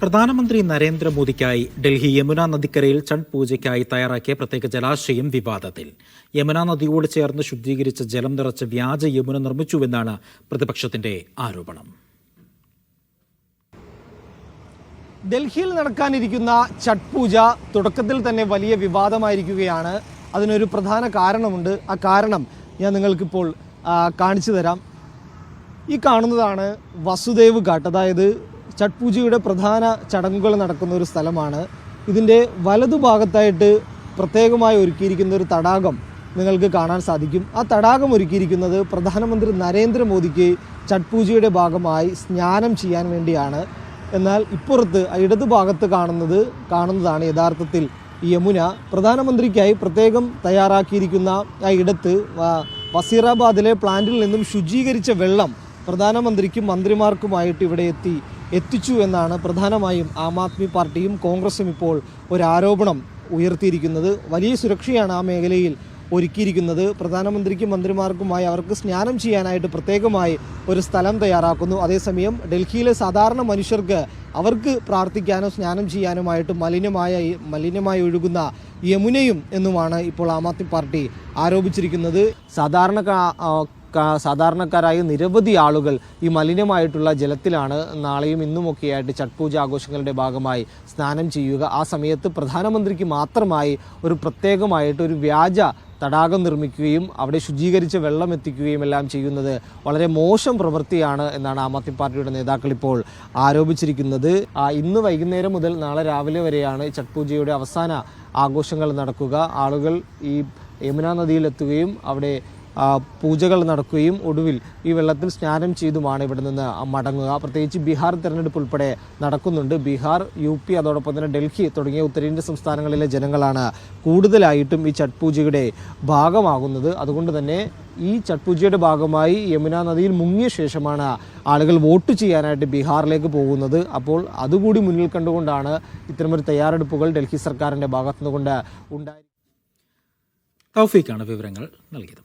പ്രധാനമന്ത്രി നരേന്ദ്രമോദിക്കായി ഡൽഹി യമുന നദിക്കരയിൽ ചണ്ട് പൂജയ്ക്കായി തയ്യാറാക്കിയ പ്രത്യേക ജലാശയം വിവാദത്തിൽ. യമുന നദിയോട് ചേർന്ന് ശുദ്ധീകരിച്ച ജലം നിറച്ച വ്യാജ യമുന നിർമ്മിച്ചുവെന്നാണ് പ്രതിപക്ഷത്തിന്റെ ആരോപണം. ഡൽഹിയിൽ നടക്കാനിരിക്കുന്ന ഛട്ട് പൂജ തുടക്കത്തിൽ തന്നെ വലിയ വിവാദമായിരിക്കുകയാണ്. അതിനൊരു പ്രധാന കാരണമുണ്ട്. ആ കാരണം ഞാൻ നിങ്ങൾക്കിപ്പോൾ കാണിച്ചു തരാം. ഈ കാണുന്നതാണ് വസുദേവ് ഘാട്ട്. അതായത് ഛഠ് പൂജയുടെ പ്രധാന ചടങ്ങുകൾ നടക്കുന്ന ഒരു സ്ഥലമാണ്. ഇതിന്റെ വലതുഭാഗത്തായിട്ട് പ്രത്യേകമായി ഒരുക്കിയിരിക്കുന്ന ഒരു തടാകം നിങ്ങൾക്ക് കാണാൻ സാധിക്കും. ആ തടാകം ഒരുക്കിയിരിക്കുന്നത് പ്രധാനമന്ത്രി നരേന്ദ്രമോദിക്ക് ഛഠ് പൂജയുടെ ഭാഗമായി സ്നാനം ചെയ്യാൻ വേണ്ടിയാണ്. എന്നാൽ ഇപ്പുറത്ത് ഇടതുഭാഗത്ത് കാണുന്നത് കാണുന്നതാണ് യഥാർത്ഥത്തിൽ യമുന. പ്രധാനമന്ത്രിക്കായി പ്രത്യേകം തയ്യാറാക്കിയിരിക്കുന്ന ആ ഇടത്ത് വസീറാബാദിലെ പ്ലാന്റിൽ നിന്നും ശുചീകരിച്ച വെള്ളം പ്രധാനമന്ത്രിക്കും മന്ത്രിമാർക്കുമായിട്ട് ഇവിടെ എത്തി എത്തിച്ചു എന്നാണ് പ്രധാനമായും ആം ആദ്മി പാർട്ടിയും കോൺഗ്രസും ഇപ്പോൾ ഒരു ആരോപണം ഉയർത്തിയിരിക്കുന്നത്. വലിയ സുരക്ഷയാണ് ആ മേഖലയിൽ ഒരുക്കിയിരിക്കുന്നത്. പ്രധാനമന്ത്രിക്കും മന്ത്രിമാർക്കുമായി അവർക്ക് സ്നാനം ചെയ്യാനായിട്ട് പ്രത്യേകമായി ഒരു സ്ഥലം തയ്യാറാക്കുന്നു. അതേസമയം ഡൽഹിയിലെ സാധാരണ മനുഷ്യർക്ക് അവർക്ക് പ്രാർത്ഥിക്കാനോ സ്നാനം ചെയ്യാനുമായിട്ട് മലിനമായ മലിനമായി ഒഴുകുന്ന യമുനയും എന്നുമാണ് ഇപ്പോൾ ആം ആദ്മി പാർട്ടി ആരോപിച്ചിരിക്കുന്നത്. സാധാരണ സാധാരണക്കാരായ നിരവധി ആളുകൾ ഈ മലിനമായിട്ടുള്ള ജലത്തിലാണ് നാളെയും ഇന്നുമൊക്കെയായിട്ട് ഛഠ് പൂജ ആഘോഷങ്ങളുടെ ഭാഗമായി സ്നാനം ചെയ്യുക. ആ സമയത്ത് പ്രധാനമന്ത്രിക്ക് മാത്രമായി ഒരു പ്രത്യേകമായിട്ട് ഒരു വ്യാജ തടാകം നിർമ്മിക്കുകയും അവിടെ ശുചീകരിച്ച വെള്ളം എത്തിക്കുകയും എല്ലാം ചെയ്യുന്നത് വളരെ മോശം പ്രവൃത്തിയാണ് എന്നാണ് ആം ആദ്മി പാർട്ടിയുടെ നേതാക്കൾ ഇപ്പോൾ ആരോപിച്ചിരിക്കുന്നത്. ഇന്ന് വൈകുന്നേരം മുതൽ നാളെ രാവിലെ വരെയാണ് ഛഠ് പൂജയുടെ അവസാന ആഘോഷങ്ങൾ നടക്കുക. ആളുകൾ ഈ യമുന നദിയിലെത്തുകയും അവിടെ പൂജകൾ നടക്കുകയും ഒടുവിൽ ഈ വെള്ളത്തിൽ സ്നാനം ചെയ്തുമാണ് ഇവിടെ നിന്ന് മടങ്ങുക. പ്രത്യേകിച്ച് ബീഹാർ തെരഞ്ഞെടുപ്പ് ഉൾപ്പെടെ നടക്കുന്നുണ്ട്. ബീഹാർ യു പി അതോടൊപ്പം തന്നെ ഡൽഹി തുടങ്ങിയ ഉത്തരേന്ത്യ സംസ്ഥാനങ്ങളിലെ ജനങ്ങളാണ് കൂടുതലായിട്ടും ഈ ഛഠ് പൂജയുടെ ഭാഗമാകുന്നത്. അതുകൊണ്ട് തന്നെ ഈ ഛഠ് പൂജയുടെ ഭാഗമായി യമുന നദിയിൽ മുങ്ങിയ ശേഷമാണ് ആളുകൾ വോട്ട് ചെയ്യാനായിട്ട് ബീഹാറിലേക്ക് പോകുന്നത്. അപ്പോൾ അതുകൂടി മുന്നിൽ കണ്ടുകൊണ്ടാണ് ഇത്തരമൊരു തയ്യാറെടുപ്പുകൾ ഡൽഹി സർക്കാരിന്റെ ഭാഗത്തുനിന്നുകൊണ്ട് ഉണ്ടായി തൗഫീഖാണ് വിവരങ്ങൾ നൽകിയത്.